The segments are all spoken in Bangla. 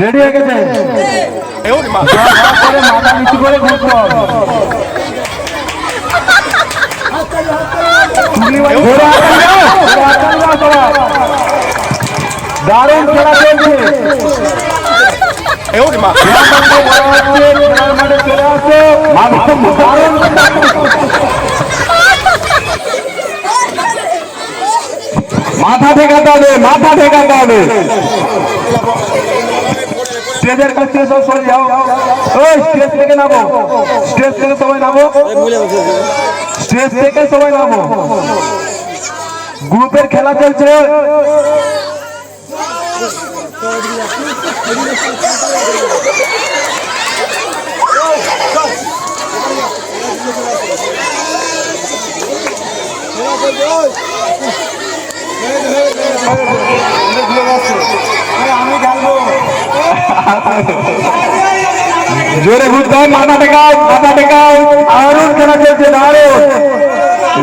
রেডি হয়ে গেছে মাথা নিচু করে ঘুরতে দারুণ খেলা চলছে মাঠে চলে আসো ঠেকাতে হবে, মাথা ঠেকাতে হবে। স্টেজের কাছ সব সরে যাও। নামো। স্টেজ থেকে সবাই নামো। স্টেজ সবাই নামো। গ্রুপের খেলা চলছে। জোরে ঘুরতে হয় মাথা টেকাও মাথা টেকাও দারুণ খেলা চলছে দারুণ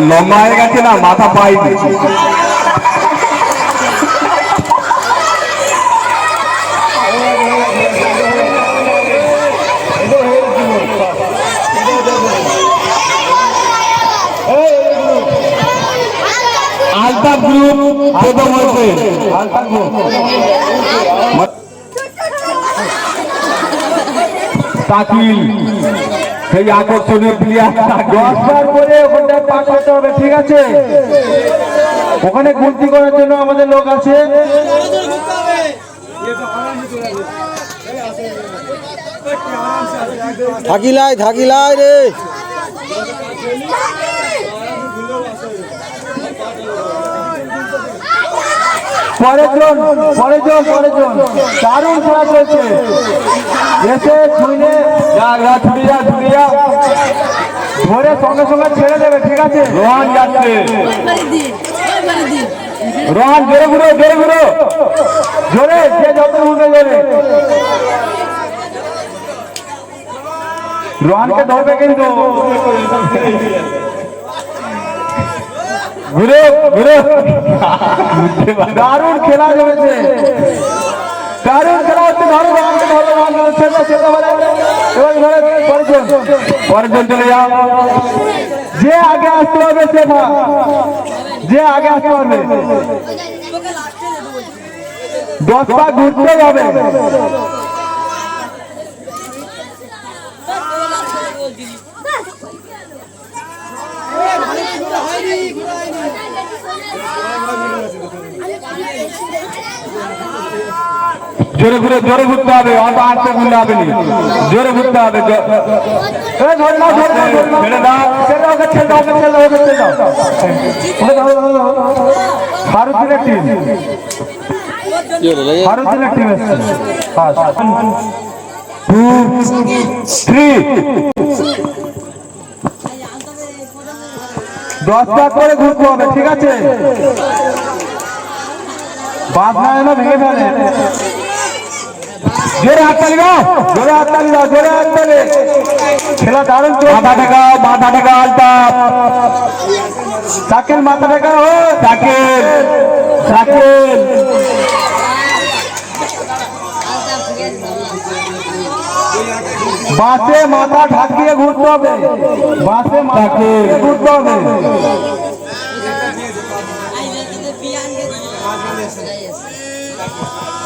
লম্বা হয়ে গেছে না মাথা পাইনি আলতাফ গ্রুপ প্রথম হয়েছে আলতাফ গ্রুপ তাকিল সেই আকর্ষণীয় প্লেয়ার দশবার করে ওখানটায় করতে হবে ঠিক আছে? ওখানে গুনতি করার জন্য আমাদের লোক আছে। থাকিলাই থাকিলাই রে। পরের জন পরের জন পরের জন। দারুণ খেলা চলছে। এসে যা ধরে সঙ্গে সঙ্গে ছেড়ে দেবে ঠিক আছে? রোহান যাচ্ছে। রোহান জোরে ঘুরো জোরে ঘুরো। জোরে যে যত ঘুরবে জোরে। রোহানকে ধরবে কিন্তু। ঘুরে ঘুরে। দারুণ খেলা জমেছে দারুণ খেলা হচ্ছে ধরো রোহানকে ধরো রোহানকে ছেড়ে ছেড়ে বলে এবার ধরে পরের পরের চলে যাও। যে আগে আসতে হবে, সে যে আগে আসতে পারবে। দশ পা ঘুরতে হবে। জোরে ঘুরে জোরে ঘুরতে হবে অত আটতে ঘুরলে হবে না। জোরে ঘুরতে হবে। ভারতের টিম ভারতের টিম এসছে। টু থ্রি দশটা করে ঘুরতে হবে ঠিক আছে? না এলো ভেঙে ফেলে। জোরে হাত তালি দাও। জোরে হাত তালি দাও জোরে হাত তালি। খেলা দারুণ চলছে। মাথা টেকাও মাথা টেকাও আলতাপ সাকেল মাথা টেকাও ও। সাকেল সাকেল বাসে মাথা ঢাকিয়ে ঘুরতে হবে। বাসে মাথা ঘুরতে হবে।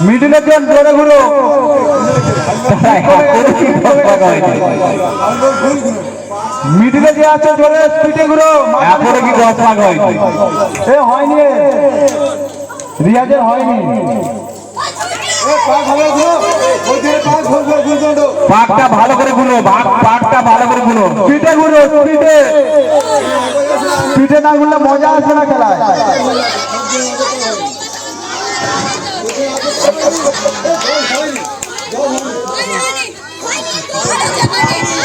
মিডিলের জন জোরে ঘুরো। মিডিলে যে আছে জোরে স্পিডে ঘুরো। এরপরে কি দশ ভাগ হয় এ হয়নি। রিয়াজের হয়নি। পাকটা ভালো করে ঘুরো। ভাগ পাকটা ভালো করে ঘুরো। পিঠে ঘুরো স্পিডে। পিঠে না ঘুরলে মজা আসবে না খেলায়।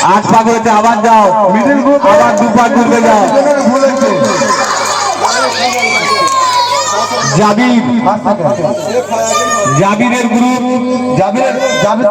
আট পা করেছে আবার যাও মিডিল গ্রুপ আবার দু পা ঘুরবে যাও। জাবির। জাবিরের গ্রুপ জাবিরের জাবির।